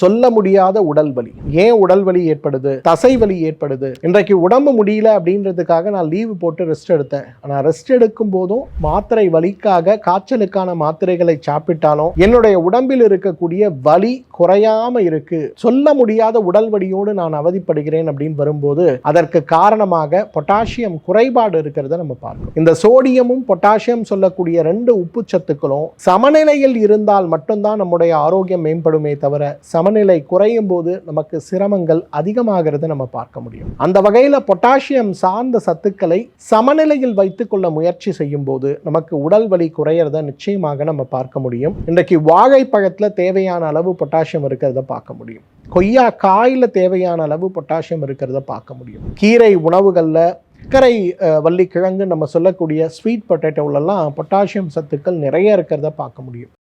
சொல்ல முடியாத உடல் வலி. ஏன் உடல் வலி ஏற்படுது? தசை வலி ஏற்படுது. இன்றைக்கு உடம்பு முடியல அப்படின்றதுக்காக நான் லீவு போட்டு ரெஸ்ட் எடுத்தேன். ஆனால் ரெஸ்ட் எடுக்கும் போதும் மாத்திரை வலிக்காக காய்ச்சலுக்கான மாத்திரைகளை சாப்பிட்டாலும் என்னுடைய உடம்பில் இருக்கக்கூடிய வலி குறையாம இருக்கு. சொல்ல முடியாத உடல் வலியோடு நான் அவதிப்படுகிறேன் அப்படின்னு வரும்போது அதற்கு காரணமாக பொட்டாசியம் குறைபாடு இருக்கிறத நம்ம பார்க்கணும். இந்த சோடியமும் பொட்டாசியம் சொல்லக்கூடிய ரெண்டு உப்பு சத்துக்களும் சமநிலையில் இருந்தால் மட்டும்தான் நம்முடைய ஆரோக்கியம் மேம்படுமே தவிர சமநிலை குறையும் போது நமக்கு சிரமங்கள் அதிகமாகிறத நம்ம பார்க்க முடியும். அந்த வகையில் பொட்டாசியம் சார்ந்த சத்துக்களை சமநிலையில் வைத்துக்கொள்ள முயற்சி செய்யும் போது நமக்கு உடல் வலி குறையிறத நிச்சயமாக நம்ம பார்க்க முடியும். இன்றைக்கு வாழைப்பழத்தில் தேவையான அளவு பொட்டாசியம் இருக்கிறத பார்க்க முடியும். கொய்யா காயில் தேவையான அளவு பொட்டாசியம் இருக்கிறத பார்க்க முடியும். கீரை உணவுகளில் சர்க்கரை அஹ், வள்ளி நம்ம சொல்லக்கூடிய ஸ்வீட் பொட்டேட்டோலெல்லாம் பொட்டாசியம் சத்துக்கள் நிறைய இருக்கிறத பார்க்க முடியும்.